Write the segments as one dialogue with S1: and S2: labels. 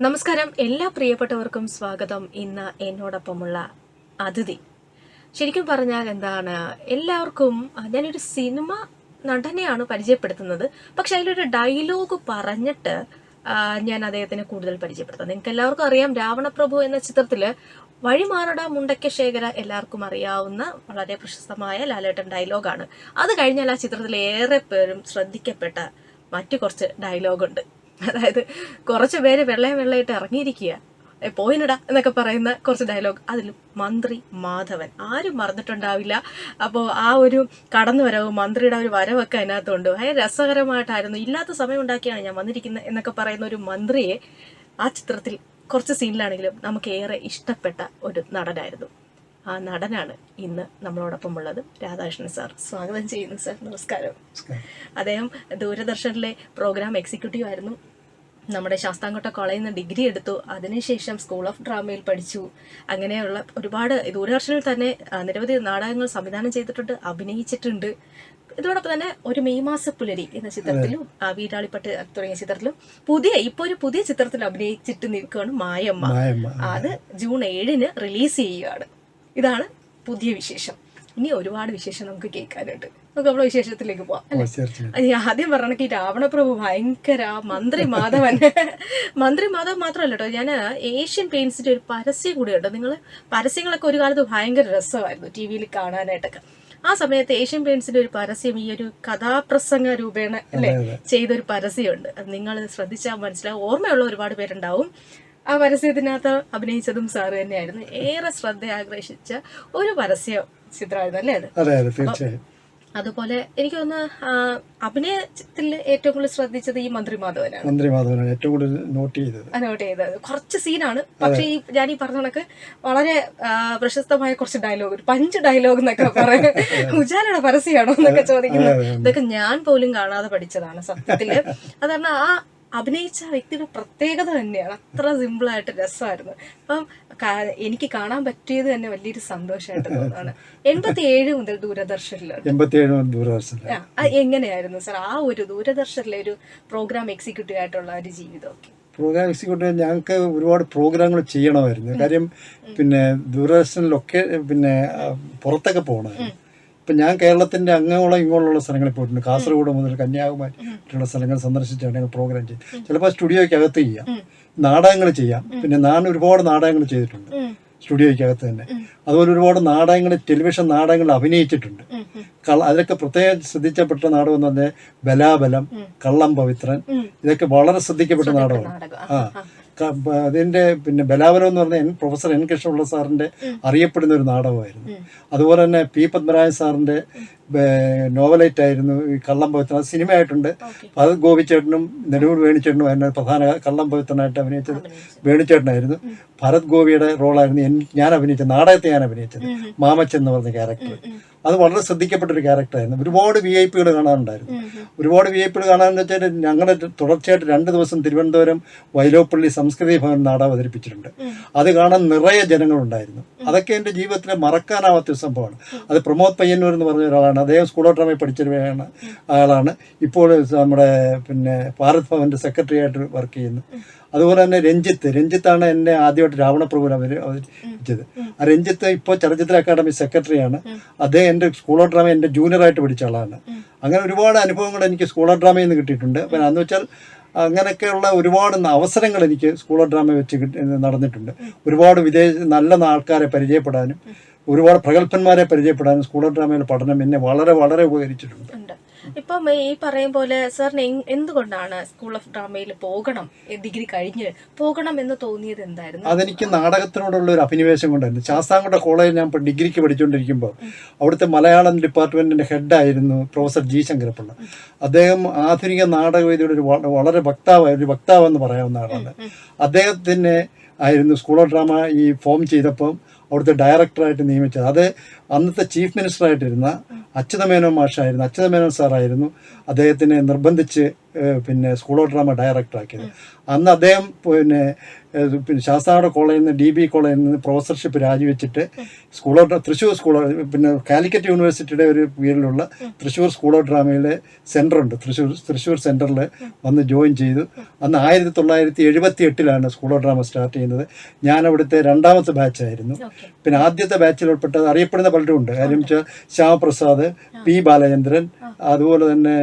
S1: നമസ്കാരം. എല്ലാ പ്രിയപ്പെട്ടവർക്കും സ്വാഗതം. ഇന്ന് എന്നോടൊപ്പമുള്ള അതിഥി. ശരിക്കും പറഞ്ഞാൽ എന്താണ് എല്ലാവർക്കും ഞാനൊരു സിനിമ നടനെയാണ് പരിചയപ്പെടുത്തുന്നത്. പക്ഷെ അതിലൊരു ഡയലോഗ് പറഞ്ഞിട്ട് ഞാൻ അദ്ദേഹത്തിനെ കൂടുതൽ പരിചയപ്പെടുത്തുന്നത്. നിങ്ങൾക്ക് എല്ലാവർക്കും അറിയാം രാവണപ്രഭു എന്ന ചിത്രത്തിൽ വഴിമാറട മുണ്ടയ്ക്ക ശേഖര എല്ലാവർക്കും അറിയാവുന്ന വളരെ പ്രശസ്തമായ ലാലേട്ടൻ ഡയലോഗാണ്. അത് കഴിഞ്ഞാൽ ആ ചിത്രത്തിൽ ഏറെ പേരും ശ്രദ്ധിക്കപ്പെട്ട മറ്റു കുറച്ച് ഡയലോഗുണ്ട്. അതായത് കുറച്ച് പേര് വെള്ളയും വെള്ളയിട്ട് ഇറങ്ങിയിരിക്കുക. "ഏ, പോയിനടാ എന്നൊക്കെ പറയുന്ന കുറച്ച് ഡയലോഗ് അതിൽ മന്ത്രി മാധവൻ. ആരും മറന്നിട്ടുണ്ടാവില്ല. അപ്പോൾ ആ ഒരു കടന്നു വരവ് മന്ത്രിയുടെ ഒരു വരവൊക്കെ അതിനകത്തുണ്ട്. ഭയങ്കര രസകരമായിട്ടായിരുന്നു. ഇല്ലാത്ത സമയം ഉണ്ടാക്കിയാണ് ഞാൻ വന്നിരിക്കുന്നത് എന്നൊക്കെ പറയുന്ന ഒരു മന്ത്രിയെ ആ ചിത്രത്തിൽ കുറച്ച് സീനിലാണെങ്കിലും നമുക്ക് ഏറെ ഇഷ്ടപ്പെട്ട ഒരു നടനായിരുന്നു. ആ നടനാണ് ഇന്ന് നമ്മളോടൊപ്പം ഉള്ളത് രാധാകൃഷ്ണൻ സാർ. സ്വാഗതം ചെയ്യുന്നു സാർ. നമസ്കാരം. അദ്ദേഹം ദൂരദർശനിലെ പ്രോഗ്രാം എക്സിക്യൂട്ടീവ് ആയിരുന്നു. നമ്മുടെ ശാസ്താംകോട്ട കോളേജിൽ നിന്ന് ഡിഗ്രി എടുത്തു. അതിനുശേഷം സ്കൂൾ ഓഫ് ഡ്രാമയിൽ പഠിച്ചു. അങ്ങനെയുള്ള ഒരുപാട് ദൂരദർശനിൽ തന്നെ നിരവധി നാടകങ്ങൾ സംവിധാനം ചെയ്തിട്ടുണ്ട് അഭിനയിച്ചിട്ടുണ്ട്. ഇതോടൊപ്പം തന്നെ ഒരു മെയ് മാസ പുലരി എന്ന ചിത്രത്തിലും ആ, വീരാളിപ്പട്ട് തുടങ്ങിയ ചിത്രത്തിലും പുതിയ ഇപ്പൊ ഒരു പുതിയ ചിത്രത്തിൽ അഭിനയിച്ചിട്ട് നിൽക്കുകയാണ് മായമ്മ.
S2: മായമ്മ.
S1: അത് ജൂൺ ഏഴിന് റിലീസ് ചെയ്യുകയാണ്. ഇതാണ് പുതിയ വിശേഷം. ഇനി ഒരുപാട് വിശേഷം നമുക്ക് കേൾക്കാനുണ്ട്. നമുക്ക് നമ്മളെ വിശേഷത്തിലേക്ക് പോവാം ഞാൻ ആദ്യം പറഞ്ഞ ഈ രാവണപ്രഭു ഭയങ്കര മന്ത്രി മാധവൻ. മന്ത്രി മാധവൻ മാത്രമല്ല കേട്ടോ ഞാൻ ഏഷ്യൻ പെയിന്റ്സിന്റെ ഒരു പരസ്യം കൂടെ ഉണ്ട്. നിങ്ങൾ പരസ്യങ്ങളൊക്കെ ഒരു കാലത്ത് ഭയങ്കര രസമായിരുന്നു ടി വിയിൽ കാണാനായിട്ടൊക്കെ. ആ സമയത്ത് ഏഷ്യൻ പെയിന്റ്സിന്റെ ഒരു പരസ്യം ഈ ഒരു കഥാപ്രസംഗ രൂപേണ അല്ലെ? ചെയ്തൊരു പരസ്യമുണ്ട്. അത് നിങ്ങൾ ശ്രദ്ധിച്ചാൽ മനസ്സിലാവും. ഓർമ്മയുള്ള ഒരുപാട് പേരുണ്ടാവും. ആ പരസ്യത്തിനകത്ത് അഭിനയിച്ചതും സാറ് തന്നെയായിരുന്നു. ഏറെ ശ്രദ്ധ ആകർഷിച്ച ഒരു പരസ്യ ചിത്രമായിരുന്നു അല്ലേ അത്?
S2: അതെ അതെ
S1: അതുപോലെ എനിക്ക് തോന്നുന്നു അഭിനയത്തിൽ ഏറ്റവും കൂടുതൽ ശ്രദ്ധിച്ചത് ഈ മന്ത്രി മാധവനാണ്
S2: മന്ത്രി മാധവനാണ് ഏറ്റവും കൂടുതൽ നോട്ട് ചെയ്തത്.
S1: നോട്ട് ചെയ്തത്. കുറച്ച് സീനാണ് പക്ഷേ ഈ ഞാൻ ഈ പറഞ്ഞ കണക്ക് വളരെ പ്രശസ്തമായ കുറച്ച് ഡയലോഗ് ഒരു പഞ്ച് ഡയലോഗ് എന്നൊക്കെ പറയാം. ഉജാലയുടെ പരസ്യമാണോ എന്നൊക്കെ ചോദിക്കുന്നത് ഇതൊക്കെ ഞാൻ പോലും കാണാതെ പഠിച്ചതാണ് സത്യത്തിൽ. അതാണ് ആ അഭിനയിച്ച വ്യക്തിയുടെ പ്രത്യേകത തന്നെയാണ്. അത്ര സിമ്പിളായിട്ട് രസമായിരുന്നു. അപ്പം എനിക്ക് കാണാൻ പറ്റിയത് തന്നെ വലിയൊരു സന്തോഷമായിട്ട് തോന്നുന്നതാണ് എൺപത്തി ഏഴ് മുതൽ ദൂരദർശനിൽ എങ്ങനെയായിരുന്നു സാർ? ആ ഒരു ദൂരദർശനിലെ ഒരു പ്രോഗ്രാം എക്സിക്യൂട്ടീവ് ആയിട്ടുള്ള ഒരു ജീവിതമൊക്കെ.
S2: പ്രോഗ്രാം എക്സിക്യൂട്ടീവ് ഞങ്ങൾക്ക് ഒരുപാട് പ്രോഗ്രാമുകൾ ചെയ്യണമായിരുന്നു. കാര്യം പിന്നെ ദൂരദർശനിലൊക്കെ പിന്നെ പുറത്തൊക്കെ പോകണമായിരുന്നു ഇപ്പം ഞാൻ കേരളത്തിന്റെ അങ്ങോളം ഇങ്ങോളമുള്ള സ്ഥലങ്ങളിൽ പോയിട്ടുണ്ട്. കാസർഗോഡ് മുതൽ കന്യാകുമാരി വരെയുള്ള സ്ഥലങ്ങൾ സന്ദർശിച്ചാണ് ഞങ്ങൾ പ്രോഗ്രാം ചെയ്യും ചിലപ്പോൾ സ്റ്റുഡിയോയ്ക്ക് അകത്ത് ചെയ്യാം. നാടകങ്ങൾ ചെയ്യാം. പിന്നെ ഞാൻ ഒരുപാട് നാടകങ്ങൾ ചെയ്തിട്ടുണ്ട്. സ്റ്റുഡിയോയ്ക്കകത്ത് തന്നെ. അതുപോലെ ഒരുപാട് നാടകങ്ങൾ ടെലിവിഷൻ നാടകങ്ങൾ അഭിനയിച്ചിട്ടുണ്ട്. അതിലൊക്കെ പ്രത്യേകം ശ്രദ്ധിക്കപ്പെട്ട നാടകം എന്ന് പറഞ്ഞാൽ ബലാബലം കള്ളം പവിത്രൻ ഇതൊക്കെ വളരെ ശ്രദ്ധിക്കപ്പെട്ട നാടകമാണ്. ആ. അതിന്റെ പിന്നെ ബലാവനം എന്ന് പറഞ്ഞാൽ പ്രൊഫസർ എൻ കൃഷ്ണപിള്ള സാറിന്റെ അറിയപ്പെടുന്ന ഒരു നാടകമായിരുന്നു. അതുപോലെ തന്നെ പി പത്മനാഭൻ സാറിന്റെ നോവലൈറ്റ് ആയിരുന്നു ഈ കള്ളം പവിത്രൻ. അത് സിനിമയായിട്ടുണ്ട്. അത് ഗോപിച്ചേട്ടനും നെടുവൂർ വേണിച്ചേട്ടനും അതിന് പ്രധാന കള്ളം പവിത്രനായിട്ട് അഭിനയിച്ചത് വേണിച്ചേട്ടനായിരുന്നു ഭരത് ഗോപിയുടെ റോളായിരുന്നു ഞാൻ അഭിനയിച്ച നാടകത്തെ ഞാൻ അഭിനയിച്ചത്. മാമച്ചൻ എന്ന് പറഞ്ഞ ക്യാരക്ടർ. അത് വളരെ ശ്രദ്ധിക്കപ്പെട്ട ഒരു ക്യാരക്ടറായിരുന്നു. ഒരുപാട് വി ഐ പികൾ കാണാനുണ്ടായിരുന്നു ഒരുപാട് വി ഐ പികൾ കാണാന്ന് വെച്ചാൽ ഞങ്ങൾ തുടർച്ചയായിട്ട് രണ്ട് ദിവസം തിരുവനന്തപുരം വൈലോപ്പള്ളി സംസ്കൃതി ഭവൻ നാടകം അവതരിപ്പിച്ചിട്ടുണ്ട്. അത് കാണാൻ നിറയെ ജനങ്ങളുണ്ടായിരുന്നു. അതൊക്കെ എന്റെ ജീവിതത്തിലെ മറക്കാനാവാത്ത ഒരു സംഭവമാണ്. അത് പ്രമോദ് പയ്യന്നൂർ എന്ന് പറഞ്ഞ ഒരാളാണ്. അദ്ദേഹം സ്കൂൾ ഓഫ് ഡ്രാമയിൽ ആളാണ്. ഇപ്പോൾ നമ്മുടെ പിന്നെ ഭാരത് ഭവന്റെ സെക്രട്ടറി ആയിട്ട് വർക്ക് ചെയ്യുന്നു. അതുപോലെ തന്നെ രഞ്ജിത്ത്. രഞ്ജിത്താണ് എന്നെ ആദ്യമായിട്ട് രാവണപ്രഭുവിൽ അവർ അവതരിപ്പിച്ചത്. ആ രഞ്ജിത്ത് ഇപ്പോൾ ചലച്ചിത്ര അക്കാദമി സെക്രട്ടറിയാണ്. അദ്ദേഹം എന്റെ സ്കൂൾ ഓഫ് ഡ്രാമ എന്റെ ജൂനിയറായിട്ട് പഠിച്ച ആളാണ്. അങ്ങനെ ഒരുപാട് അനുഭവങ്ങൾ എനിക്ക് സ്കൂൾ ഓഫ് ഡ്രാമയിൽ നിന്ന് കിട്ടിയിട്ടുണ്ട്. അപ്പം അന്ന് വെച്ചാൽ അങ്ങനെയൊക്കെയുള്ള ഒരുപാട് അവസരങ്ങൾ എനിക്ക് സ്കൂൾ ഓഫ് ഡ്രാമ വെച്ച് നടന്നിട്ടുണ്ട്. ഒരുപാട് വിദേശ നല്ല ആൾക്കാരെ പരിചയപ്പെടാനും ഒരുപാട് പ്രഗത്ഭന്മാരെ പരിചയപ്പെടാനും സ്കൂൾ ഓഫ് ഡ്രാമയിലെ പഠനം എന്നെ വളരെ വളരെ ഉപകരിച്ചിട്ടുണ്ട്.
S1: ഇപ്പം ഈ പറയും പോലെ സാറിന് എന്തുകൊണ്ടാണ് സ്കൂൾ ഓഫ് ഡ്രാമയിൽ പോകണം ഡിഗ്രി കഴിഞ്ഞ് പോകണം എന്ന് തോന്നിയത് എന്തായിരുന്നു?
S2: അതെനിക്ക് നാടകത്തിനോടുള്ള ഒരു അഭിനിവേശം കൊണ്ടായിരുന്നു. ശാസ്താംകോട്ട കോളേജിൽ ഞാൻ ഡിഗ്രിക്ക് പഠിച്ചുകൊണ്ടിരിക്കുമ്പോൾ അവിടുത്തെ മലയാളം ഡിപ്പാർട്ട്മെന്റിന്റെ ഹെഡായിരുന്നു പ്രൊഫസർ ജി ശങ്കരപ്പിള്ള. അദ്ദേഹം ആധുനിക നാടകവേദിയുടെ ഒരു വളരെ വക്താവ് ഒരു വക്താവെന്ന് പറയാവുന്ന ആളാണ്. അദ്ദേഹത്തിന് ആയിരുന്നു സ്കൂൾ ഓഫ് ഡ്രാമ ഈ ഫോം ചെയ്തപ്പം അവിടുത്തെ ഡയറക്ടറായിട്ട് നിയമിച്ചത്. അത് അന്നത്തെ ചീഫ് മിനിസ്റ്ററായിട്ടിരുന്ന അച്യുതമേനോൻ മാഷായിരുന്നു അച്യുതമേനോൻ സാറായിരുന്നു അദ്ദേഹത്തിനെ നിർബന്ധിച്ച് പിന്നെ സ്കൂൾ ഓഫ് ഡ്രാമ ഡയറക്ടറാക്കിയത് അന്ന് അദ്ദേഹം പിന്നെ പിന്നെ ശാസ്താവിടെ കോളേജിൽ നിന്ന് ഡി ബി കോളേജിൽ നിന്ന് പ്രൊഫസർഷിപ്പ് രാജിവെച്ചിട്ട് സ്കൂൾ ഓഫ് തൃശ്ശൂർ സ്കൂൾ പിന്നെ കാലിക്കറ്റ് യൂണിവേഴ്സിറ്റിയുടെ ഒരു കീഴിലുള്ള തൃശ്ശൂർ സ്കൂൾ ഓഫ് ഡ്രാമയിലെ സെന്റർ ഉണ്ട്. തൃശ്ശൂർ തൃശ്ശൂർ സെന്ററിൽ വന്ന് ജോയിൻ ചെയ്തു. അന്ന് ആയിരത്തി തൊള്ളായിരത്തി എഴുപത്തി എട്ടിലാണ് സ്കൂൾ ഓഫ് ഡ്രാമ സ്റ്റാർട്ട് ചെയ്യുന്നത്. ഞാൻ അവിടുത്തെ രണ്ടാമത്തെ ബാച്ചായിരുന്നു പിന്നെ ആദ്യത്തെ ബാച്ചിൽ ഉൾപ്പെട്ടത് അറിയപ്പെടുന്ന പലരും ഉണ്ട്. കാര്യം വെച്ചാൽ ശ്യാമപ്രസാദ് പി ബാലചന്ദ്രൻ അതുപോലെ തന്നെ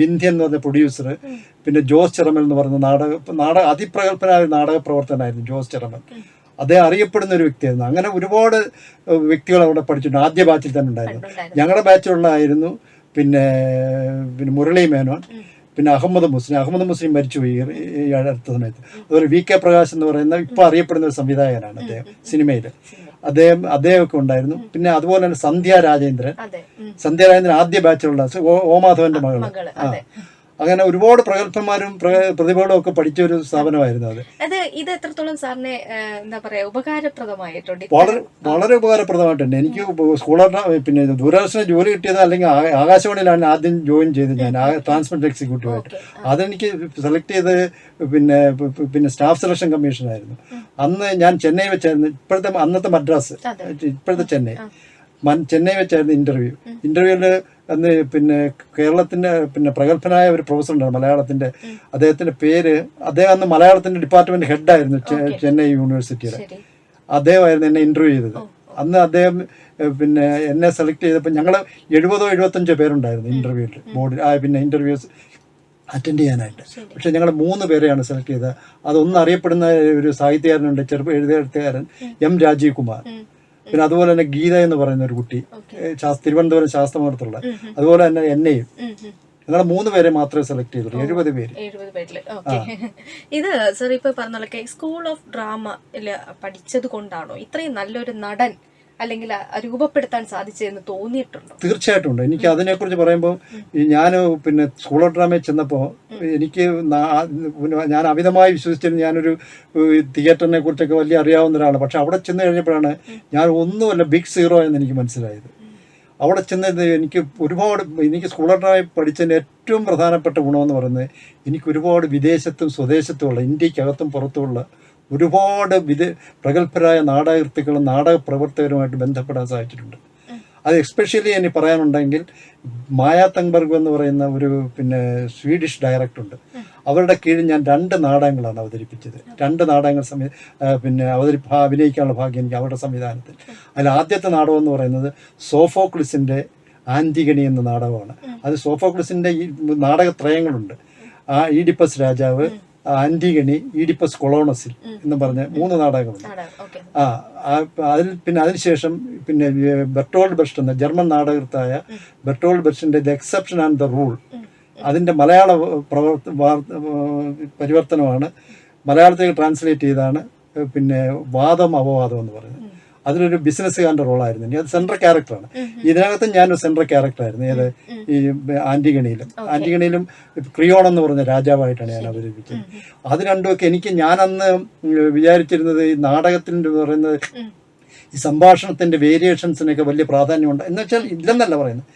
S2: വിന്ധ്യൻ എന്ന് പറഞ്ഞ പ്രൊഡ്യൂസർ പിന്നെ ജോസ് ചിറമൽ എന്ന് പറഞ്ഞ നാടക നാടക അതിപ്രഗത്ഭനായ നാടക പ്രവർത്തനായിരുന്നു ജോസ് ചിറമൽ. അദ്ദേഹം അറിയപ്പെടുന്ന ഒരു വ്യക്തിയായിരുന്നു. അങ്ങനെ ഒരുപാട് വ്യക്തികൾ അവിടെ പഠിച്ചിട്ടുണ്ട്. ആദ്യ ബാച്ചിൽ തന്നെ ഉണ്ടായിരുന്നു. ഞങ്ങളുടെ ബാച്ചിലുള്ളതായിരുന്നു പിന്നെ പിന്നെ മുരളി മേനോൻ പിന്നെ അഹമ്മദ് മുസ്ലിം. അഹമ്മദ് മുസ്ലിം മരിച്ചുപോയി ഈ അടുത്ത സമയത്ത്. അതുപോലെ വി കെ പ്രകാശ് എന്ന് പറയുന്ന ഇപ്പോൾ അറിയപ്പെടുന്ന ഒരു സംവിധായകനാണ് അദ്ദേഹം സിനിമയിൽ അദ്ദേഹം അദ്ദേഹമൊക്കെ ഉണ്ടായിരുന്നു. പിന്നെ അതുപോലെ തന്നെ സന്ധ്യ രാജേന്ദ്രൻ. സന്ധ്യ രാജേന്ദ്രൻ ആദ്യ ബാച്ചിലുള്ള ഓ- ഓമാധവന്റെ
S1: മകൾ.
S2: ആ. അങ്ങനെ ഒരുപാട് പ്രഗത്ഭന്മാരും പ്ര- പ്രതിഭകളും ഒക്കെ പഠിച്ച ഒരു സ്ഥാപനമായിരുന്നു അത്.
S1: അത് ഇത് എത്രത്തോളം സാറിനെ എന്താ പറയാ ഉപകാരപ്രദമായിട്ടുണ്ട്?
S2: വളരെ വളരെ ഉപകാരപ്രദമായിട്ടുണ്ട്. എനിക്ക് സ്കൂളറിന് പിന്നെ ദൂരദർശന ജോലി കിട്ടിയത് അല്ലെങ്കിൽ ആകാശവാണിയിലാണ് ആദ്യം ജോയിൻ ചെയ്തത് ഞാൻ ട്രാൻസ്മിറ്റ് എക്സിക്യൂട്ടീവ് ആയിട്ട്. അതെനിക്ക് സെലക്ട് ചെയ്ത് പിന്നെ പിന്നെ സ്റ്റാഫ് സെലക്ഷൻ കമ്മീഷനായിരുന്നു അന്ന് ഞാൻ ചെന്നൈ വെച്ചായിരുന്നു. ഇപ്പോഴത്തെ അന്നത്തെ മദ്രാസ് ഇപ്പോഴത്തെ ചെന്നൈ. ചെന്നൈ വെച്ചായിരുന്നു ഇന്റർവ്യൂ ഇന്റർവ്യൂവിൽ അന്ന് പിന്നെ കേരളത്തിന്റെ പിന്നെ പ്രഗത്ഭനായ ഒരു പ്രൊഫസർ ഉണ്ടാണ് മലയാളത്തിന്റെ അദ്ദേഹത്തിന്റെ പേര് അദ്ദേഹം അന്ന് മലയാളത്തിന്റെ ഡിപ്പാർട്ട്മെന്റ് ഹെഡായിരുന്നു ചെന്നൈ യൂണിവേഴ്സിറ്റിയുടെ. അദ്ദേഹമായിരുന്നു എന്നെ ഇന്റർവ്യൂ ചെയ്തത്. അന്ന് അദ്ദേഹം പിന്നെ എന്നെ സെലക്ട് ചെയ്തപ്പോൾ ഞങ്ങൾ എഴുപതോ എഴുപത്തഞ്ചോ പേരുണ്ടായിരുന്നു ഇന്റർവ്യൂവിൽ ബോർഡിൽ ആ പിന്നെ ഇന്റർവ്യൂസ് അറ്റൻഡ് ചെയ്യാനായിട്ട്. പക്ഷേ ഞങ്ങൾ മൂന്ന് പേരെയാണ് സെലക്ട് ചെയ്തത്. അതൊന്നും അറിയപ്പെടുന്ന ഒരു സാഹിത്യകാരനുണ്ട് ചെറുപ്പ എഴുത്തുകാരൻ എം രാജീവ് കുമാർ. പിന്നെ അതുപോലെ തന്നെ ഗീത എന്ന് പറയുന്ന ഒരു കുട്ടി തിരുവനന്തപുരം ശാസ്ത്രമൂർത്തുള്ള അതുപോലെ തന്നെ എന്നെയും. ഞങ്ങൾ മൂന്ന് പേരെ മാത്രമേ സെലക്ട് ചെയ്തുള്ളൂ എഴുപത് പേര്.
S1: ഇത് സർ ഇപ്പൊ പറഞ്ഞ സ്കൂൾ ഓഫ് ഡ്രാമ പഠിച്ചത് കൊണ്ടാണോ? ഇത്രയും നല്ലൊരു നടൻ അല്ലെങ്കിൽ രൂപപ്പെടുത്താൻ സാധിച്ചതെന്ന് തോന്നിയിട്ടുണ്ട്?
S2: തീർച്ചയായിട്ടും ഉണ്ട്. എനിക്ക് അതിനെക്കുറിച്ച് പറയുമ്പോൾ ഞാൻ പിന്നെ സ്കൂൾ ഓഫ് ഡ്രാമയിൽ ചെന്നപ്പോൾ എനിക്ക് ഞാൻ അമിതമായി വിശ്വസിച്ചിരുന്ന ഞാനൊരു തിയേറ്ററിനെ കുറിച്ചൊക്കെ വലിയ അറിയാവുന്ന ഒരാളാണ്. പക്ഷെ അവിടെ ചെന്ന് കഴിഞ്ഞപ്പോഴാണ് ഞാൻ ഒന്നുമല്ല ബിഗ് സീറോ എന്ന് എനിക്ക് മനസ്സിലായത്. അവിടെ ചെന്ന് എനിക്ക് ഒരുപാട് എനിക്ക് ഡ്രാമയിൽ പഠിച്ചതിന്റെ ഏറ്റവും പ്രധാനപ്പെട്ട ഗുണമെന്ന് പറയുന്നത് എനിക്ക് ഒരുപാട് വിദേശത്തും സ്വദേശത്തുമുള്ള ഇന്ത്യക്കകത്തും പുറത്തുമുള്ള ഒരുപാട് വിദ പ്രഗത്ഭരായ നാടകൃത്തുക്കളും നാടക പ്രവർത്തകരുമായിട്ട് ബന്ധപ്പെടാൻ സാധിച്ചിട്ടുണ്ട്. അത് എക്സ്പെഷ്യലി എനിക്ക് പറയാനുണ്ടെങ്കിൽ മായ തങ്ബർഗ് എന്ന് പറയുന്ന ഒരു പിന്നെ സ്വീഡിഷ് ഡയറക്ടർ ഉണ്ട്. അവരുടെ കീഴിൽ ഞാൻ രണ്ട് നാടകങ്ങളാണ് അവതരിപ്പിച്ചത്. രണ്ട് നാടകങ്ങൾ സമയ പിന്നെ അവതരി അഭിനയിക്കാനുള്ള ഭാഗ്യം എനിക്ക് അവരുടെ സംവിധാനത്തിൽ. അതിൽ ആദ്യത്തെ നാടകം എന്ന് പറയുന്നത് സോഫോക്ലിസിന്റെ ആന്റിഗണി എന്ന നാടകമാണ്. അത് സോഫോക്ലിസിന്റെ ഈ നാടകത്രയങ്ങളുണ്ട്. ആ ഈഡിപ്പസ് രാജാവ് ആന്റിഗണി ഈഡിപ്പസ് കൊളോണസിൽ എന്ന് പറഞ്ഞ മൂന്ന്
S1: ഓക്കെ.
S2: ആ ആ- അതിൽ പിന്നെ അതിനുശേഷം പിന്നെ ബെർട്ടോൾഡ് ബെസ്റ്റ് എന്ന ജർമ്മൻ നാടകത്തായ Bertolt ബെസ്റ്റിന്റെ the exception and the rule അതിന്റെ മലയാള പ്രവർത്ത പരിവർത്തനമാണ് മലയാളത്തിലേക്ക് ട്രാൻസ്ലേറ്റ് ചെയ്താണ് പിന്നെ വാദം അപവാദം എന്ന് പറയുന്നത്. അതിലൊരു ബിസിനസ്സുകാരന്റെ റോളായിരുന്നു എനിക്ക് അത് സെൻട്രൽ ക്യാരക്ടറാണ് ഇതിനകത്തും ഞാനൊരു സെൻട്രൽ ക്യാരക്ടറായിരുന്നു ഏത്? ഈ ആന്റിഗണിയിലും. ആന്റിഗണിയിലും ക്രിയോൺ എന്ന് പറഞ്ഞ രാജാവായിട്ടാണ് ഞാൻ അവതരിപ്പിച്ചത്. അത് രണ്ടുമൊക്കെ എനിക്ക് ഞാനന്ന് വിചാരിച്ചിരുന്നത് ഈ നാടകത്തിന്റെ പറയുന്നത് ഈ സംഭാഷണത്തിന്റെ വേരിയേഷൻസിനൊക്കെ വലിയ പ്രാധാന്യമുണ്ട്. എന്ന് വെച്ചാൽ ഇല്ലെന്നല്ല പറയുന്നത്.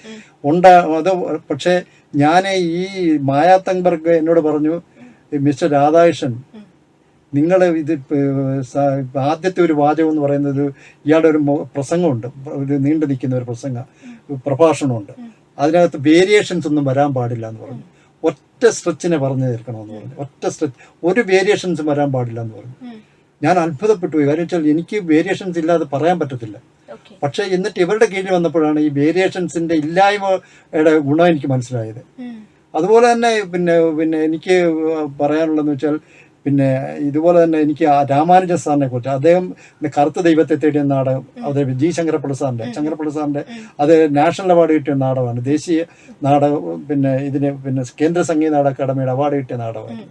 S2: ഉണ്ട് അത് പക്ഷേ ഞാൻ ഈ മായാ തങ്ബർഗ് എന്നോട് പറഞ്ഞു മിസ്റ്റർ രാധാകൃഷ്ണൻ നിങ്ങൾ ഇത് ആദ്യത്തെ ഒരു വാചകം എന്ന് പറയുന്നത് ഇയാളുടെ ഒരു പ്രസംഗമുണ്ട്. ഒരു നീണ്ടു നിൽക്കുന്ന ഒരു പ്രസംഗ പ്രഭാഷണമുണ്ട്. അതിനകത്ത് വേരിയേഷൻസ് ഒന്നും വരാൻ പാടില്ല എന്ന് പറഞ്ഞു. ഒറ്റ സ്ട്രെച്ചിനെ പറഞ്ഞു തീർക്കണമെന്ന് പറഞ്ഞു. ഒറ്റ സ്ട്രെച്ച് ഒരു വേരിയേഷൻസും വരാൻ പാടില്ല എന്ന് പറഞ്ഞു. ഞാൻ അത്ഭുതപ്പെട്ടു പോയി. കാര്യം വെച്ചാൽ എനിക്ക് വേരിയേഷൻസ് ഇല്ലാതെ പറയാൻ പറ്റത്തില്ല. പക്ഷേ എന്നിട്ട് ഇവരുടെ കീഴിൽ വന്നപ്പോഴാണ് ഈ വേരിയേഷൻസിന്റെ ഇല്ലായ്മയുടെ ഗുണം എനിക്ക് മനസ്സിലായത്. അതുപോലെ തന്നെ പിന്നെ പിന്നെ എനിക്ക് പറയാനുള്ളതെന്ന് വെച്ചാൽ പിന്നെ ഇതുപോലെ തന്നെ എനിക്ക് ആ രാമാനുജൻ സാറിനെ കുറിച്ച് അദ്ദേഹം കറുത്ത ദൈവത്തെ തേടിയ നാടകം അവതരിപ്പിച്ചു ജി ശങ്കരപ്പിള്ള സാറിന്റെ ശങ്കരപ്പിള്ള സാറിന്റെ അത് നാഷണൽ അവാർഡ് കിട്ടിയ നാടകമാണ്. ദേശീയ നാടകം പിന്നെ ഇതിന് പിന്നെ കേന്ദ്ര സംഗീത നാടക അക്കാദമിയുടെ അവാർഡ് കിട്ടിയ നാടകമാണ്.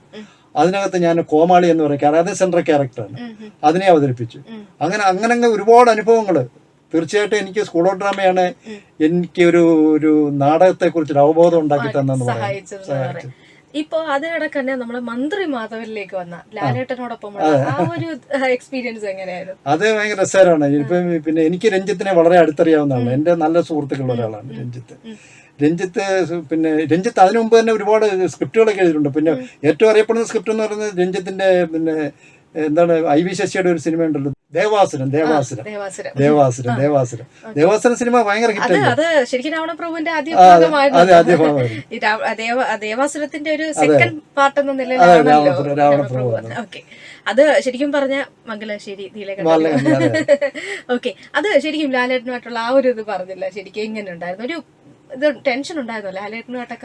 S2: അതിനകത്ത് ഞാൻ കോമാളി എന്ന് പറയുന്ന ക്യാരക്ടർ അത് സെൻട്രൽ ക്യാരക്ടറാണ് അതിനെ അവതരിപ്പിച്ചു. അങ്ങനെ അങ്ങനെ ഒരുപാട് അനുഭവങ്ങൾ തീർച്ചയായിട്ടും എനിക്ക് സ്കൂൾ ഓഫ് ഡ്രാമയാണ് എനിക്ക് ഒരു ഒരു നാടകത്തെ കുറിച്ചൊരു അവബോധം ഉണ്ടാക്കി തന്നെന്ന് പറയാം.
S1: സഹായിച്ചത്. പറയാം. ഇപ്പൊ അതിനിടക്ക് തന്നെ നമ്മളെ മന്ത്രി മാധവനിലേക്ക് വന്ന. ലാലേട്ടനോടൊപ്പം ആ. ഒരു എക്സ്പീരിയൻസ് എങ്ങനെയായിരുന്നു?
S2: അത് ഭയങ്കര രസകരമാണ്. ഇപ്പം പിന്നെ എനിക്ക് രഞ്ജിത്തിനെ വളരെ അടുത്തറിയാവുന്നതാണ്. എന്റെ നല്ല സുഹൃത്തുക്കളുള്ള ഒരാളാണ് രഞ്ജിത്ത്. രഞ്ജിത്ത് പിന്നെ രഞ്ജിത്ത് അതിനു മുമ്പ് തന്നെ ഒരുപാട് സ്ക്രിപ്റ്റുകളൊക്കെ എഴുതിയിട്ടുണ്ട്. പിന്നെ ഏറ്റവും അറിയപ്പെടുന്ന സ്ക്രിപ്റ്റ് എന്ന് പറയുന്നത് രഞ്ജിത്തിന്റെ പിന്നെ എന്താണ് ഐ വി ശശിയുടെ ഒരു സിനിമ ഉണ്ടല്ലോ. ദേവാസുരൻ ദേവാസുരം.
S1: ദേവാസുരം.
S2: ദേവാസുരം ദേവാസുരം. ദേവാസുരം സിനിമ ഭയങ്കര ഹിറ്റ്
S1: അത് ശരിക്കും രാവണപ്രഭുവിന്റെ ആദ്യ ഭാഗമായിരുന്നു. ദേവാസുരത്തിന്റെ ഒരു സെക്കൻഡ് പാർട്ട് എന്ന
S2: നിലയിലാണ്
S1: രാവണ
S2: രാവണപ്രഭു-
S1: അത് ശരിക്കും പറഞ്ഞ മംഗലശ്ശേരി ഓക്കെ. അത് ശരിക്കും ലാലേട്ടനുമായിട്ടുള്ള ആ ഒരു ഇത് പറഞ്ഞില്ല. ശരിക്കും എങ്ങനെ ഉണ്ടായിരുന്നു. ഒരു ഇത് ടെൻഷൻ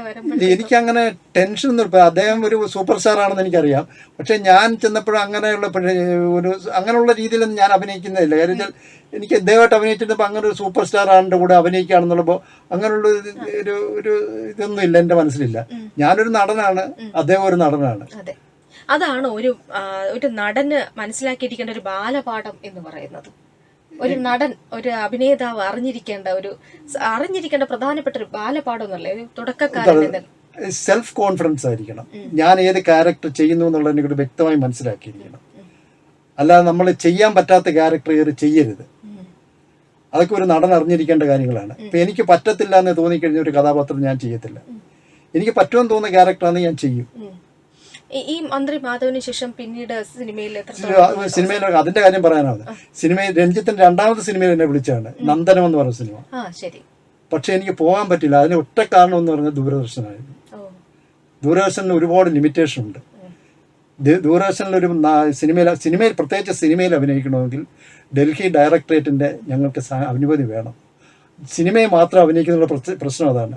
S1: വരുമ്പോൾ
S2: എനിക്ക് അങ്ങനെ ടെൻഷൻ ഒന്നും ഇപ്പം അദ്ദേഹം ഒരു സൂപ്പർ സ്റ്റാർ ആണെന്ന് എനിക്കറിയാം. പക്ഷെ ഞാൻ ചെന്നപ്പോഴും അങ്ങനെയുള്ള ഒരു അങ്ങനെയുള്ള രീതിയിലൊന്നും ഞാൻ അഭിനയിക്കുന്നില്ല കാര്യം വെച്ചാൽ എനിക്ക് ഇദ്ദേഹമായിട്ട് അഭിനയിച്ചിട്ടപ്പോൾ അങ്ങനെ ഒരു സൂപ്പർ സ്റ്റാർ ആണിന്റെ കൂടെ അഭിനയിക്കുകയാണെന്നുള്ളപ്പോൾ അങ്ങനെയുള്ള ഒരു ഒരു ഇതൊന്നും ഇല്ല എന്റെ മനസ്സിലില്ല. ഞാനൊരു നടനാണ് അദ്ദേഹം ഒരു നടനാണ്.
S1: അതെ. അതാണ് ഒരു ഒരു നടന് മനസ്സിലാക്കിയിരിക്കേണ്ട ഒരു ബാലപാഠം എന്ന് പറയുന്നത്. ഒരു നടൻ ഒരു അഭിനേതാവ് അറിഞ്ഞിരിക്കേണ്ട ഒരു അറിഞ്ഞിരിക്കേണ്ട പ്രധാനപ്പെട്ട ഒരു ബാലപാഠം എന്നല്ലേ ഒരു തുടക്കക്കാരൻ
S2: സെൽഫ് കോൺഫിഡൻസ് ആയിരിക്കണം. ഞാൻ ഏത് ക്യാരക്ടർ ചെയ്യുന്നു എന്നുള്ളതിനെ കൂടി വ്യക്തമായി മനസ്സിലാക്കിയിരിക്കണം. അല്ലാതെ നമ്മൾ ചെയ്യാൻ പറ്റാത്ത ക്യാരക്ടർ കയറി ചെയ്യരുത്. അതൊക്കെ ഒരു നടൻ അറിഞ്ഞിരിക്കേണ്ട കാര്യങ്ങളാണ്. ഇപ്പം എനിക്ക് പറ്റത്തില്ല എന്ന് തോന്നിക്കഴിഞ്ഞ ഒരു കഥാപാത്രം ഞാൻ ചെയ്യത്തില്ല. എനിക്ക് പറ്റുമെന്ന് തോന്നുന്ന ക്യാരക്ടറാണ് ഞാൻ ചെയ്യും.
S1: ഈ- മന്ത്രി മാധവന് ശേഷം പിന്നീട് സിനിമയിൽ
S2: സിനിമയിൽ അതിന്റെ കാര്യം പറയാനാണ്. സിനിമയിൽ രഞ്ജിത്തിന്റെ രണ്ടാമത്തെ സിനിമയിൽ എന്നെ വിളിച്ചാണ്. നന്ദനം എന്ന് പറഞ്ഞ സിനിമ. പക്ഷെ എനിക്ക് പോകാൻ പറ്റില്ല. അതിന് ഒറ്റ കാരണം എന്ന് പറഞ്ഞാൽ ദൂരദർശനായിരുന്നു. ദൂരദർശനിൽ ഒരുപാട് ലിമിറ്റേഷൻ ഉണ്ട്. ദൂരദർശനിൽ ഒരു സിനിമയിൽ സിനിമയിൽ പ്രത്യേകിച്ച് സിനിമയിൽ അഭിനയിക്കണമെങ്കിൽ ഡൽഹി ഡയറക്ടറേറ്റിന്റെ ഞങ്ങൾക്ക് അനുമതി വേണം. സിനിമയെ മാത്രം അഭിനയിക്കുന്ന പ്രശ്ന- അതാണ്.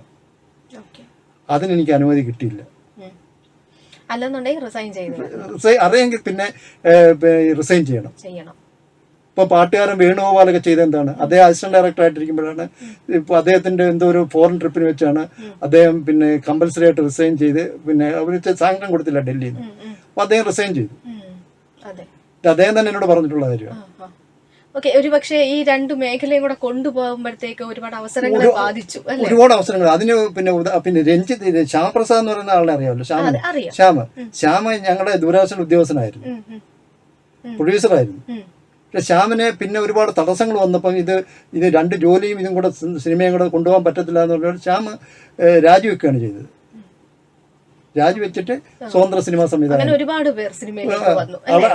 S1: അതിനെനിക്ക്
S2: അതിന് എനിക്ക് അനുമതി കിട്ടിയില്ല.
S1: അല്ലെന്നുണ്ടെങ്കിൽ റിസൈൻ ചെയ്ത്.
S2: അറിയെങ്കിൽ പിന്നെ റിസൈൻ ചെയ്യണം.
S1: ചെയ്യണം.
S2: ഇപ്പൊ പാട്ടുകാരൻ വേണുഗോപാലൊക്കെ ചെയ്ത എന്താണ് അദ്ദേഹം അസിസ്റ്റന്റ് ഡയറക്ടർ ആയിട്ടിരിക്കുമ്പോഴാണ് ഇപ്പൊ അദ്ദേഹത്തിന്റെ എന്തോ ഒരു ഫോറിൻ ട്രിപ്പിന് വെച്ചാണ് അദ്ദേഹം പിന്നെ കമ്പൽസറി ആയിട്ട് റിസൈൻ ചെയ്ത് പിന്നെ അവർ സാങ്കം കൊടുത്തില്ല ഡൽഹിയിൽ നിന്ന് അപ്പൊ അദ്ദേഹം റിസൈൻ ചെയ്തു. അദ്ദേഹം തന്നെ എന്നോട് പറഞ്ഞിട്ടുള്ള കാര്യമാണ്.
S1: ഓക്കെ ഒരു പക്ഷേ ഈ രണ്ട് മേഖലയും കൂടെ കൊണ്ടുപോകുമ്പോഴത്തേക്ക് ഒരുപാട് അവസരങ്ങളെ ബാധിച്ചു
S2: ഒരുപാട് അവസരങ്ങൾ. അതിന് പിന്നെ പിന്നെ രഞ്ജിത്ത് ശ്യാമപ്രസാദ് എന്ന് പറയുന്ന ആളെ അറിയാമല്ലോ? ശ്യാമ. ശ്യാമ ശ്യാമ ഞങ്ങളുടെ ദൂരദർശൻ ഉദ്യോഗസ്ഥനായിരുന്നു.
S1: പ്രൊഡ്യൂസർ ആയിരുന്നു ഉം.
S2: പ്രൊഡ്യൂസറായിരുന്നു. പക്ഷെ ശ്യാമിനെ പിന്നെ ഒരുപാട് തടസ്സങ്ങൾ വന്നപ്പം ഇത് ഇത് രണ്ട് ജോലിയും ഇതും കൂടെ സിനിമയും കൂടെ കൊണ്ടുപോകാൻ പറ്റത്തില്ല എന്ന് പറഞ്ഞാൽ ശ്യാം രാജിവെക്കുകയാണ് ചെയ്തത്. രാജിവെച്ചിട്ട് സ്വതന്ത്ര സിനിമാ സംവിധാനം
S1: ഒരുപാട് പേർ
S2: സിനിമ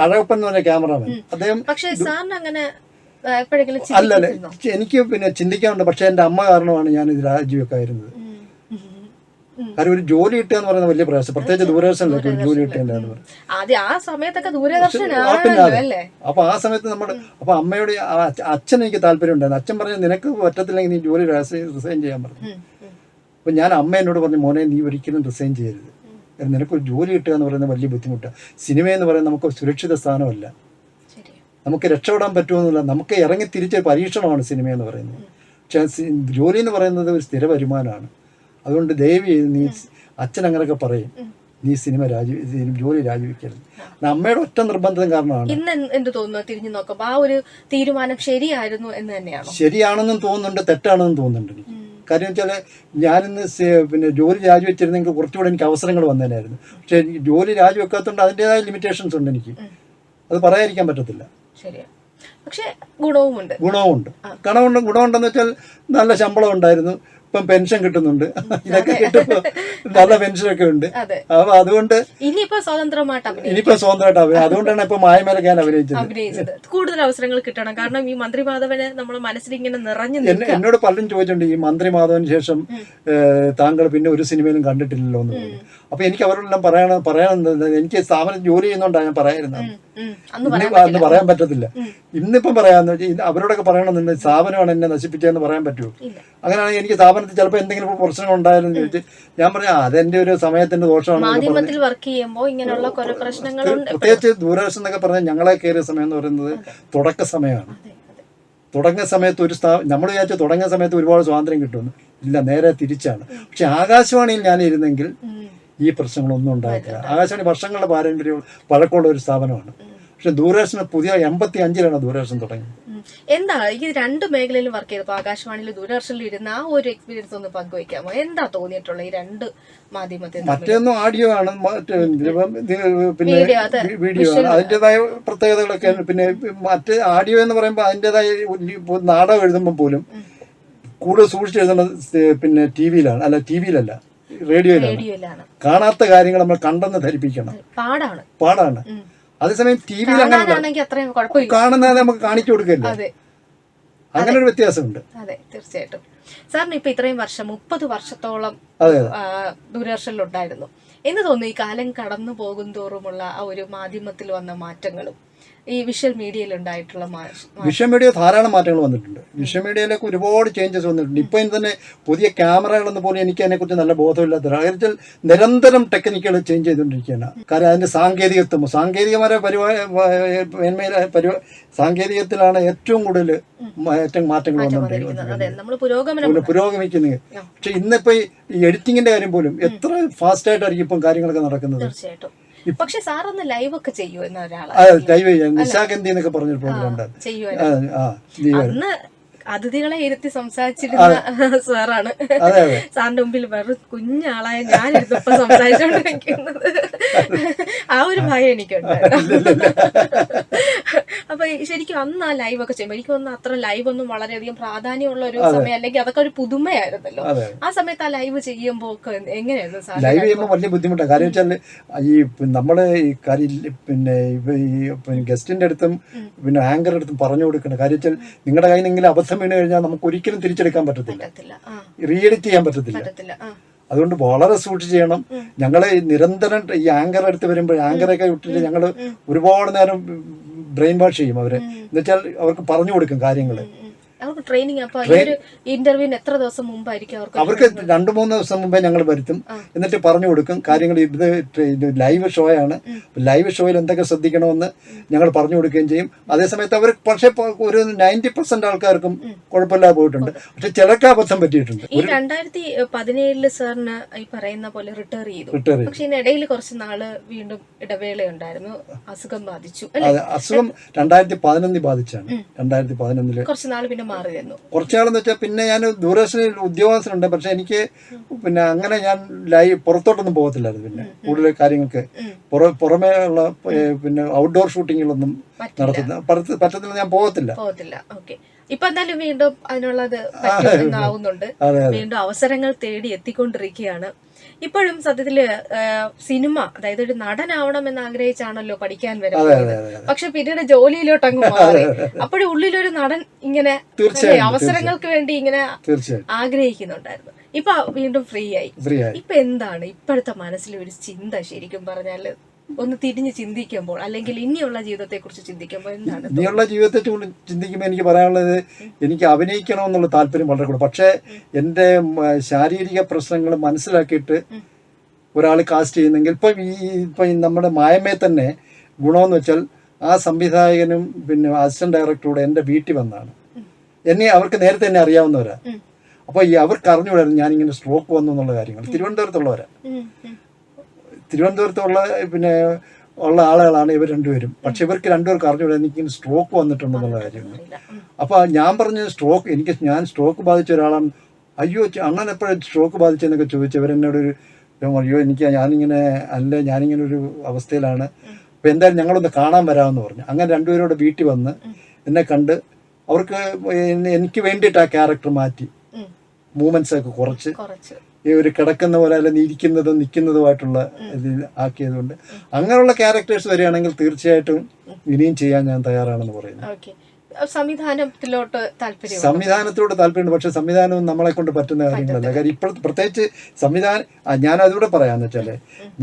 S2: അഴകപ്പൻ എന്ന് പറഞ്ഞ ക്യാമറാമാൻ. അദ്ദേഹം
S1: പക്ഷേ സാറിന് അങ്ങനെ
S2: അല്ലല്ല? എനിക്ക് പിന്നെ ചിന്തിക്കാറുണ്ട് പക്ഷെ എന്റെ അമ്മ കാരണമാണ് ഞാൻ ഇത്
S1: ഉം, ഉം.
S2: കാരണം ഒരു ജോലി കിട്ടുക എന്ന് പറയുന്നത് വലിയ പ്രയാസം. പ്രത്യേകിച്ച് ദൂരദർശനല്ലേ ഒരു ജോലി
S1: ആദ്യം ആ സമയത്തൊക്കെ
S2: അപ്പൊ ആ സമയത്ത് നമ്മൾ അപ്പൊ അമ്മയോട് അച്ഛൻ എനിക്ക് താല്പര്യം ഉണ്ടായിരുന്നു. അച്ഛൻ പറഞ്ഞു നിനക്ക് പറ്റത്തില്ലെങ്കിൽ നീ ജോലി റിസൈൻ ചെയ്യാൻ പറഞ്ഞു. അപ്പൊ ഞാൻ അമ്മ എന്നോട് പറഞ്ഞു മോനെ നീ ഒരിക്കലും റിസൈൻ ചെയ്യരുത്. നിനക്കൊരു ജോലി കിട്ടുക എന്ന് പറയുന്നത് വലിയ ബുദ്ധിമുട്ടാണ് സിനിമ എന്ന് പറയുന്നത് നമുക്ക് സുരക്ഷിത സ്ഥാനമല്ല. നമുക്ക് രക്ഷപ്പെടാൻ പറ്റുമെന്നില്ല. നമുക്ക് ഇറങ്ങി തിരിച്ച പരീക്ഷണമാണ് സിനിമ എന്ന് പറയുന്നത്. പക്ഷേ ജോലി എന്ന് പറയുന്നത് ഒരു സ്ഥിര വരുമാനമാണ്. അതുകൊണ്ട് ദയവ് നീ അച്ഛൻ അങ്ങനെയൊക്കെ പറയും. നീ സിനിമ രാജി ജോലി രാജിവെക്കരുത്. അമ്മയുടെ ഒറ്റ നിർബന്ധം കാരണമാണ്.
S1: ഇന്ന് എന്ത് തോന്നുന്നു? തിരിഞ്ഞു നോക്കുമ്പോൾ ആ ഒരു തീരുമാനം ശരിയായിരുന്നു എന്ന് തന്നെയാണ്?
S2: ശരിയാണെന്നും തോന്നുന്നുണ്ട് തെറ്റാണെന്നും തോന്നുന്നുണ്ട്. എനിക്ക് കാര്യം വെച്ചാൽ ഞാനിന്ന് പിന്നെ ജോലി രാജിവെച്ചിരുന്നെങ്കിൽ കുറച്ചുകൂടെ എനിക്ക് അവസരങ്ങൾ വന്നേനായിരുന്നു. പക്ഷേ എനിക്ക് ജോലി രാജിവെക്കാത്തതുകൊണ്ട് അതിന്റെതായ ലിമിറ്റേഷൻസ് ഉണ്ട് എനിക്ക്. അത് പറയാതിരിക്കാൻ പറ്റത്തില്ല.
S1: പക്ഷെ ഗുണവുമുണ്ട്.
S2: ഗുണവുമുണ്ട്. ഗുണമുണ്ട് ഗുണമുണ്ടെന്ന് വെച്ചാൽ നല്ല ശമ്പളം ഉണ്ടായിരുന്നു. ഇപ്പം പെൻഷൻ കിട്ടുന്നുണ്ട്. ഇതൊക്കെ കിട്ടുമ്പോൾ നല്ല പെൻഷനൊക്കെ ഉണ്ട്. അപ്പൊ അതുകൊണ്ട്
S1: ഇനിയിപ്പോ സ്വതന്ത്രമായിട്ട്
S2: ഇനിയിപ്പോ സ്വതന്ത്രമായിട്ട് അഭിനയം അതുകൊണ്ടാണ് ഇപ്പൊ മായമേലൊക്കെ ഞാൻ അഭിനയിച്ചത്.
S1: കൂടുതൽ അവസരങ്ങൾ കിട്ടണം. കാരണം ഈ മന്ത്രി മാധവന് നമ്മുടെ മനസ്സിൽ ഇങ്ങനെ നിറഞ്ഞു
S2: എന്നോട് പലരും ചോദിച്ചിട്ടുണ്ട് ഈ മന്ത്രി മാധവന് ശേഷം താങ്കൾ പിന്നെ ഒരു സിനിമയിലും കണ്ടിട്ടില്ലല്ലോ എന്ന് പറഞ്ഞു. അപ്പൊ എനിക്ക് അവരോടെല്ലാം പറയണം പറയണം എനിക്ക് സ്ഥാപനം ജോലി ചെയ്യുന്നോണ്ടാണ് ഞാൻ പറയായിരുന്നത്.
S1: അന്ന് പറയാൻ
S2: പറ്റത്തില്ല. ഇന്നിപ്പം പറയാന്ന് വെച്ചാൽ അവരോടൊക്കെ പറയണമെന്നുണ്ട് സ്ഥാപനമാണ് എന്നെ നശിപ്പിച്ചതെന്ന് പറയാൻ പറ്റുമോ അങ്ങനെയാണെങ്കിൽ എനിക്ക് സ്ഥാപനത്തിൽ ചിലപ്പോൾ എന്തെങ്കിലും പ്രശ്നങ്ങൾ ഉണ്ടായാലും ചോദിച്ച് ഞാൻ പറഞ്ഞു അതെന്റെ ഒരു സമയത്തിന്റെ ദോഷമാണ്
S1: വർക്ക് ചെയ്യുമ്പോൾ ഇങ്ങനെയുള്ള
S2: പ്രത്യേകിച്ച് ദൂരദർശൻ എന്നൊക്കെ പറഞ്ഞാൽ ഞങ്ങളെ കയറിയ സമയം എന്ന് പറയുന്നത് തുടക്ക സമയമാണ്. തുടങ്ങിയ സമയത്ത് ഒരു സ്ഥാ നമ്മൾ വിചാരിച്ച തുടങ്ങിയ സമയത്ത് ഒരുപാട് സ്വാതന്ത്ര്യം കിട്ടുമെന്ന്. ഇല്ല നേരെ തിരിച്ചാണ്. പക്ഷെ ആകാശവാണിയിൽ ഞാൻ ഇരുന്നെങ്കിൽ. ഈ പ്രശ്നങ്ങളൊന്നും ഉണ്ടായിട്ടില്ല. ആകാശവാണി വർഷങ്ങളുടെ പാരമ്പര്യം പഴക്കമുള്ള ഒരു സ്ഥാപനമാണ്. പക്ഷെ ദൂരദർശന് പുതിയ എൺപത്തി അഞ്ചിലാണ് ദൂരദർശൻ തുടങ്ങിയത്.
S1: എന്താണ് എന്താ ഈ രണ്ട് മേഖലയിലും വർക്ക് ചെയ്തപ്പോ ആകാശവാണിയിൽ ദൂരദർശനിൽ ഇരുന്ന ആ ഒരു എക്സ്പീരിയൻസ് ഒന്ന് പങ്കുവയ്ക്കാമോ? എന്താ തോന്നിയിട്ടുള്ള ഈ രണ്ട് മാധ്യമത്തിൽ
S2: മറ്റേന്നും ആഡിയോ ആണ്. പിന്നെ വീഡിയോ ആണ്. അതിന്റെതായ പ്രത്യേകതകളൊക്കെ പിന്നെ മറ്റേ ഓഡിയോ എന്ന് പറയുമ്പോൾ അതിന്റെതായ നാടകം എഴുതുമ്പോൾ പോലും കൂടുതൽ സൂക്ഷിച്ച് എഴുതുന്നത് പിന്നെ ടി വിയിലാണ് അല്ല ടി വിയിലല്ല റേഡിയോയിലാണ്. കാണാത്ത കാര്യങ്ങൾ നമ്മൾ കണ്ടെന്ന് ധരിപ്പിക്കണം.
S1: പാടാണ്.
S2: പാടാണ്. അതേസമയം ടി വിയിൽ അങ്ങനെ കാണുന്നത് നമുക്ക് കാണിച്ചു കൊടുക്കില്ല? അങ്ങനെ ഒരു വ്യത്യാസമുണ്ട്.
S1: അതെ തീർച്ചയായിട്ടും. സാറിന് ഇപ്പൊ ഇത്രയും വർഷം മുപ്പത് വർഷത്തോളം ദൂരദർശനിലുണ്ടായിരുന്നു. എന്ന് തോന്നുന്നു ഈ കാലം കടന്നു പോകും തോറുമുള്ള ആ ഒരു മാധ്യമത്തിൽ വന്ന മാറ്റങ്ങളും? ഈ വിഷ്വൽ മീഡിയയിൽ ഉണ്ടായിട്ടുള്ള
S2: വിഷ്വൽ മീഡിയ ധാരാളം മാറ്റങ്ങൾ വന്നിട്ടുണ്ട്. വിഷൻ മീഡിയയിലേക്ക് ഒരുപാട് ചേഞ്ചസ് വന്നിട്ടുണ്ട്. ഇപ്പം തന്നെ പുതിയ ക്യാമറകളെന്ന് പോലും എനിക്ക് അതിനെക്കുറിച്ച് നല്ല ബോധമില്ലാത്ത കാര്യത്തിൽ നിരന്തരം ടെക്നിക്കുകൾ ചേഞ്ച് ചെയ്തുകൊണ്ടിരിക്കുകയാണ്. കാരണം അതിന്റെ സാങ്കേതികത്വം സാങ്കേതികമായ പരിപാടി മേന്മയിലെ പരിപാ സാങ്കേതികത്തിലാണ് ഏറ്റവും കൂടുതൽ ഏറ്റവും മാറ്റങ്ങൾ വന്നിട്ടുണ്ട് പുരോഗമിക്കുന്നത്. പക്ഷെ ഇന്നിപ്പോ ഈ എഡിറ്റിങ്ങിന്റെ കാര്യം പോലും എത്ര ഫാസ്റ്റായിട്ടായിരിക്കും ഇപ്പം കാര്യങ്ങളൊക്കെ നടക്കുന്നത്?
S1: തീർച്ചയായിട്ടും. പക്ഷെ സാർ ഒന്ന് ലൈവ് ഒക്കെ ചെയ്യൂ എന്ന
S2: ആ
S1: ഒരാളാണ്
S2: ലൈവ് നിശാഗന്ധി എന്നൊക്കെ പറഞ്ഞൊരു പ്രോഗ്രാം ഉണ്ട്
S1: അതിഥികളെ ഇരുത്തി സംസാരിച്ചിരുന്ന സാറാണ്. സാറിന്റെ മുമ്പിൽ വെറും കുഞ്ഞാളായ ഞാൻ ഇരുന്നപ്പോ സംസാരിച്ചോണ്ടിരിക്കുന്നത്. ആ ഒരു ഭയം എനിക്കുണ്ടായിരുന്നു. അപ്പൊ ശരിക്കും അന്ന് ആ ലൈവ് ഒക്കെ ചെയ്യുമ്പോൾ എനിക്ക് തോന്നുന്നു അത്ര ലൈവ് ഒന്നും വളരെയധികം പ്രാധാന്യമുള്ള ഒരു സമയം അല്ലെങ്കിൽ അതൊക്കെ ഒരു പുതുമയായിരുന്നല്ലോ. ആ സമയത്ത് ആ ലൈവ് ചെയ്യുമ്പോ ഒക്കെ എങ്ങനെയായിരുന്നു സാർ
S2: ലൈവ് ചെയ്യുമ്പോൾ വലിയ ബുദ്ധിമുട്ടാണ് കാര്യം വെച്ചാൽ ഈ നമ്മൾ ഈ കാര്യം പിന്നെ ഈ ഗസ്റ്റിന്റെ അടുത്തും പിന്നെ ആങ്കറിന്റെ അടുത്തും പറഞ്ഞു കൊടുക്കണം കാര്യം വെച്ചാൽ നിങ്ങളുടെ കയ്യിൽ നിന്നെങ്കിലും അബദ്ധം വീണ് കഴിഞ്ഞാൽ നമുക്ക് ഒരിക്കലും തിരിച്ചെടുക്കാൻ പറ്റത്തില്ല. റീഎഡിറ്റ് ചെയ്യാൻ പറ്റത്തില്ല. അതുകൊണ്ട് വളരെ സൂക്ഷിച്ച് ചെയ്യണം. ഞങ്ങൾ നിരന്തരം ഈ ആങ്കർ എടുത്ത് വരുമ്പോൾ ആങ്കറൊക്കെ വിട്ടിട്ട് ഞങ്ങൾ ഒരുപാട് നേരം ബ്രെയിൻ വാഷ് ചെയ്യും അവരെ. എന്നുവെച്ചാൽ അവർക്ക് പറഞ്ഞു കൊടുക്കും കാര്യങ്ങൾ.
S1: അവർക്ക് ട്രെയിനിങ് അപ്പൊ ഈ ഒരു ഇന്റർവ്യൂവിന് എത്ര ദിവസം മുമ്പായിരിക്കും അവർക്ക്?
S2: അവർക്ക് രണ്ടു മൂന്ന് ദിവസം മുമ്പേ ഞങ്ങൾ വരുത്തും. എന്നിട്ട് പറഞ്ഞു കൊടുക്കും കാര്യങ്ങൾ ഇത് ലൈവ് ഷോ ആണ്. ലൈവ് ഷോയിൽ എന്തൊക്കെ ശ്രദ്ധിക്കണമെന്ന് ഞങ്ങൾ പറഞ്ഞു കൊടുക്കുകയും ചെയ്യും. അതേസമയത്ത് അവർ പക്ഷേ ഒരു നയന്റി പെർസെന്റ് ആൾക്കാർക്കും കുഴപ്പമില്ലാതെ പോയിട്ടുണ്ട്. പക്ഷെ ചിലർക്ക് അബദ്ധം പറ്റിയിട്ടുണ്ട്.
S1: ഈ രണ്ടായിരത്തി പതിനേഴിൽ സാറിന് ഈ പറയുന്ന പോലെ റിട്ടയർ ചെയ്തു. പക്ഷെ ഇതിനിടയിൽ കുറച്ച് നാൾ വീണ്ടും ഇടവേളയുണ്ടായിരുന്നു. അസുഖം ബാധിച്ചു
S2: അസുഖം രണ്ടായിരത്തി പതിനൊന്നിൽ ബാധിച്ചാണ്. രണ്ടായിരത്തി പതിനൊന്നിൽ
S1: കുറച്ച് നാൾ പിന്നെ മാറി തന്നു
S2: കുറച്ചാളെന്ന് വെച്ചാൽ പിന്നെ ഞാൻ ദൂരദർശനിൽ ഉദ്യോഗസ്ഥനുണ്ട്. പക്ഷെ എനിക്ക് പിന്നെ അങ്ങനെ ഞാൻ ലൈവ് പുറത്തോട്ടൊന്നും പോകത്തില്ലായിരുന്നു പിന്നെ. കൂടുതൽ കാര്യങ്ങൾക്ക്. പുറ പുറമേ ഉള്ള പിന്നെ ഔട്ട്ഡോർ ഷൂട്ടിങ്ങിലൊന്നും നടത്തുന്ന പറ്റ- പറ്റത്തില്ല ഞാൻ പോകത്തില്ല.
S1: പോകത്തില്ല. ഓക്കെ. ഇപ്പൊ എന്തായാലും വീണ്ടും അതിനുള്ളത്
S2: ആവുന്നുണ്ട്.
S1: വീണ്ടും അവസരങ്ങൾ തേടി എത്തിക്കൊണ്ടിരിക്കുകയാണ് ഇപ്പോഴും സത്യത്തിൽ സിനിമ അതായത് ഒരു നടനാവണം എന്ന് ആഗ്രഹിച്ചാണല്ലോ പഠിക്കാൻ വരുന്നത് പക്ഷെ പിന്നീട് ജോലിയിലോട്ട് അങ്ങ് മാറി. അപ്പോഴും ഉള്ളിലൊരു നടൻ ഇങ്ങനെ അവസരങ്ങൾക്ക് വേണ്ടി ഇങ്ങനെ ആഗ്രഹിക്കുന്നുണ്ടായിരുന്നു. ഇപ്പൊ വീണ്ടും ഫ്രീ ആയി ഇപ്പൊ എന്താണ് ഇപ്പോഴത്തെ മനസ്സിൽ ഒരു ചിന്ത ശരിക്കും പറഞ്ഞാൽ? ഒന്ന് തിരിഞ്ഞ് ചിന്തിക്കുമ്പോൾ അല്ലെങ്കിൽ ഇനിയുള്ള ജീവിതത്തെ കുറിച്ച് ചിന്തിക്കുമ്പോൾ എന്താണ്
S2: ഇനിയുള്ള ജീവിതത്തെ ചിന്തിക്കുമ്പോൾ എനിക്ക് പറയാനുള്ളത് എനിക്ക് അഭിനയിക്കണമെന്നുള്ള താല്പര്യം വളരെ കൂടുതൽ. പക്ഷേ എന്റെ ശാരീരിക പ്രശ്നങ്ങൾ മനസ്സിലാക്കിയിട്ട് ഒരാൾ കാസ്റ്റ് ചെയ്യുന്നെങ്കിൽ ഇപ്പം ഈ ഇപ്പം നമ്മുടെ മായമേ തന്നെ ഗുണമെന്ന് വെച്ചാൽ ആ സംവിധായകനും പിന്നെ അസിസ്റ്റന്റ് ഡയറക്ടറൂടെ എന്റെ വീട്ടിൽ വന്നാണ്. എന്നെ അവർക്ക് നേരത്തെ തന്നെ അറിയാവുന്നവരാ.
S1: അപ്പൊ
S2: അപ്പോൾ ഈ അവർക്ക് അറിഞ്ഞുകൂടായിരുന്നു ഞാനിങ്ങനെ സ്ട്രോക്ക് വന്നു എന്നുള്ള കാര്യങ്ങൾ. തിരുവനന്തപുരത്തുള്ളവരാ. തിരുവനന്തപുരത്തുള്ള പിന്നെ ഉള്ള ആളുകളാണ് ഇവർ രണ്ടുപേരും. പക്ഷെ ഇവർക്ക് രണ്ടുപേർക്ക് അറിഞ്ഞൂടെ എനിക്ക് സ്ട്രോക്ക് വന്നിട്ടുണ്ടെന്നുള്ള കാര്യങ്ങൾ
S1: അപ്പൊ
S2: അപ്പോൾ ഞാൻ പറഞ്ഞ സ്ട്രോക്ക് എനിക്ക് ഞാൻ സ്ട്രോക്ക് ബാധിച്ച ഒരാളാണ്. അയ്യോ അണ്ണൻ എപ്പോഴും സ്ട്രോക്ക് ബാധിച്ചെന്നൊക്കെ ചോദിച്ചു. ഇവരെന്നോട് ഒരു അയ്യോ എനിക്ക് ഞാനിങ്ങനെ അല്ല ഞാനിങ്ങനെ ഒരു അവസ്ഥയിലാണ്. അപ്പോൾ എന്തായാലും ഞങ്ങളൊന്ന് കാണാൻ വരാമെന്ന് പറഞ്ഞു. അങ്ങനെ രണ്ടുപേരോട് വീട്ടിൽ വന്ന് എന്നെ കണ്ട് അവർക്ക് എനിക്ക് വേണ്ടിയിട്ട് ആ ക്യാരക്ടർ മാറ്റി.
S1: മൂവ്മെന്റ്സ്
S2: മൂമെന്റ്സ് ഒക്കെ കുറച്ച്. ഈ ഒരു കിടക്കുന്ന പോലെ അല്ലെങ്കിൽ ഇരിക്കുന്നതും നിൽക്കുന്നതുമായിട്ടുള്ള ഇത് ആക്കിയതുകൊണ്ട്. അങ്ങനെയുള്ള ക്യാരക്ടേഴ്സ് വരികയാണെങ്കിൽ തീർച്ചയായിട്ടും ഇനിയും ചെയ്യാൻ ഞാൻ തയ്യാറാണെന്ന് പറയുന്നു.
S1: സംവിധാനത്തിലോട്ട് താല്പര്യം
S2: സംവിധാനത്തോട് താല്പര്യമുണ്ട്. പക്ഷെ സംവിധാനവും നമ്മളെ കൊണ്ട് പറ്റുന്ന കാര്യങ്ങളല്ല. കാര്യം ഇപ്പോഴത്തെ പ്രത്യേകിച്ച് സംവിധാനം ഞാൻ അതിലൂടെ പറയാന്ന് വെച്ചാൽ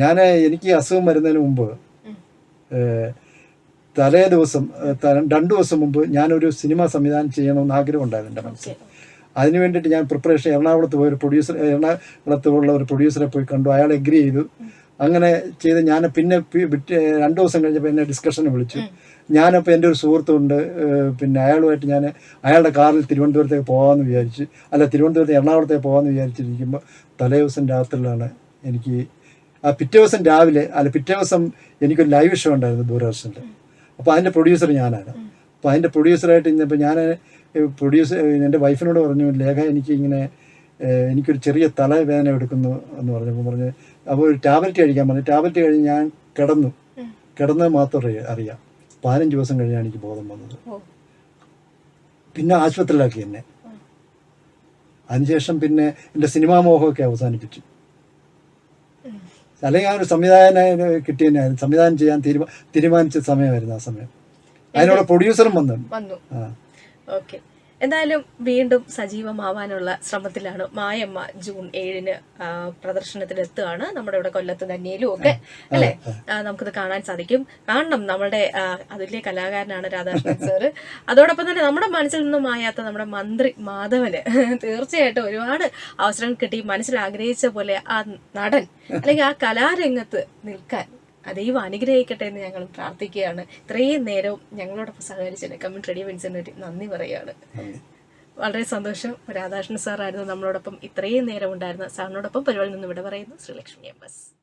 S2: ഞാൻ എനിക്ക് അസുഖം വരുന്നതിന് മുമ്പ് തലേ ദിവസം രണ്ടു ദിവസം മുമ്പ് ഞാനൊരു സിനിമ സംവിധാനം ചെയ്യണമെന്ന് ആഗ്രഹം ഉണ്ടായിരുന്നു എന്റെ മനസ്സിൽ. അതിന് വേണ്ടിയിട്ട് ഞാൻ പ്രിപ്പറേഷൻ എറണാകുളത്ത് പോയി ഒരു പ്രൊഡ്യൂസർ എറണാകുളത്തുള്ള ഒരു പ്രൊഡ്യൂസറെ പോയി കണ്ടു. അയാൾ എഗ്രി ചെയ്തു. അങ്ങനെ ചെയ്ത് ഞാൻ പിന്നെ രണ്ടു ദിവസം കഴിഞ്ഞപ്പോൾ എന്നെ ഡിസ്കഷന് വിളിച്ചു. ഞാനപ്പോൾ എന്റെ ഒരു സുഹൃത്തുണ്ട് പിന്നെ അയാളുമായിട്ട് ഞാൻ അയാളുടെ കാറിൽ തിരുവനന്തപുരത്തേക്ക് പോകാമെന്ന് വിചാരിച്ച് അല്ല തിരുവനന്തപുരത്ത് എറണാകുളത്തേക്ക് പോകാമെന്ന് വിചാരിച്ചിരിക്കുമ്പോൾ തലേ ദിവസം രാത്രിയിലാണ് എനിക്ക് ആ പിറ്റേ ദിവസം രാവിലെ അല്ല പിറ്റേ ദിവസം എനിക്കൊരു ലൈവ് ഷോ ഉണ്ടായിരുന്നു ദൂരദർശനിൽ അപ്പോൾ അതിന്റെ പ്രൊഡ്യൂസർ ഞാനാണ്. അപ്പോൾ അതിന്റെ പ്രൊഡ്യൂസറായിട്ട് ഇന്നിപ്പോൾ ഞാൻ പ്രൊഡ്യൂസർ എന്റെ വൈഫിനോട് പറഞ്ഞു ലേഖ എനിക്ക് ഇങ്ങനെ എനിക്കൊരു ചെറിയ തലവേദന എടുക്കുന്നു എന്ന് പറഞ്ഞപ്പോൾ പറഞ്ഞ് അപ്പോൾ ഒരു ടാബ്ലറ്റ് കഴിക്കാൻ പറഞ്ഞു. ടാബ്ലറ്റ് കഴിഞ്ഞ് ഞാൻ കിടന്നു. കിടന്നത് മാത്രം അറിയ- പതിനഞ്ച് ദിവസം കഴിഞ്ഞാണ് എനിക്ക് ബോധം വന്നത്. പിന്നെ ആശുപത്രിയിലാക്കി എന്നെ. അതിനുശേഷം പിന്നെ എന്റെ സിനിമാ മോഹമൊക്കെ അവസാനിപ്പിച്ചു. അല്ലെങ്കിൽ ആ ഒരു സംവിധായകനെ കിട്ടിയതിനായിരുന്നു സംവിധാനം ചെയ്യാൻ തീരുമാ തീരുമാനിച്ച സമയമായിരുന്നു ആ സമയം. അതിനുള്ള പ്രൊഡ്യൂസറും വന്നു.
S1: വന്നു.
S2: ആ.
S1: ഓക്കെ എന്തായാലും വീണ്ടും സജീവമാവാനുള്ള ശ്രമത്തിലാണ് മായമ്മ ജൂൺ ഏഴിന് ആ, പ്രദർശനത്തിലെത്തുകയാണ്. നമ്മുടെ ഇവിടെ കൊല്ലത്ത് തന്നെയിലും ഒക്കെ അല്ലെ? നമുക്കിത് കാണാൻ സാധിക്കും. കാണണം നമ്മുടെ അതിലെ കലാകാരനാണ് രാധാകൃഷ്ണൻ സാറ് അതോടൊപ്പം തന്നെ നമ്മുടെ മനസ്സിൽ നിന്നും മായാത്ത നമ്മുടെ മന്ത്രി മാധവന് തീർച്ചയായിട്ടും ഒരുപാട് അവസരങ്ങൾ കിട്ടി. മനസ്സിൽ ആഗ്രഹിച്ച പോലെ ആ നടൻ അല്ലെങ്കിൽ ആ കലാരംഗത്ത് നിൽക്കാൻ ദൈവം അനുഗ്രഹിക്കട്ടെ എന്ന് ഞങ്ങൾ പ്രാർത്ഥിക്കുകയാണ്. ഇത്രയും നേരവും ഞങ്ങളോടൊപ്പം സഹകരിച്ചതിന് കമ്മ്യൂണിറ്റി റേഡിയോ വിൻസിന് നന്ദി പറയുകയാണ്. വളരെ സന്തോഷം. രാധാകൃഷ്ണൻ സാറായിരുന്നു നമ്മളോടൊപ്പം ഇത്രയും നേരം ഉണ്ടായിരുന്ന സാറിനോടൊപ്പം പരിപാടിയിൽ നിന്ന് ഇവിടെ പറയുന്നു. Sreelakshmi M S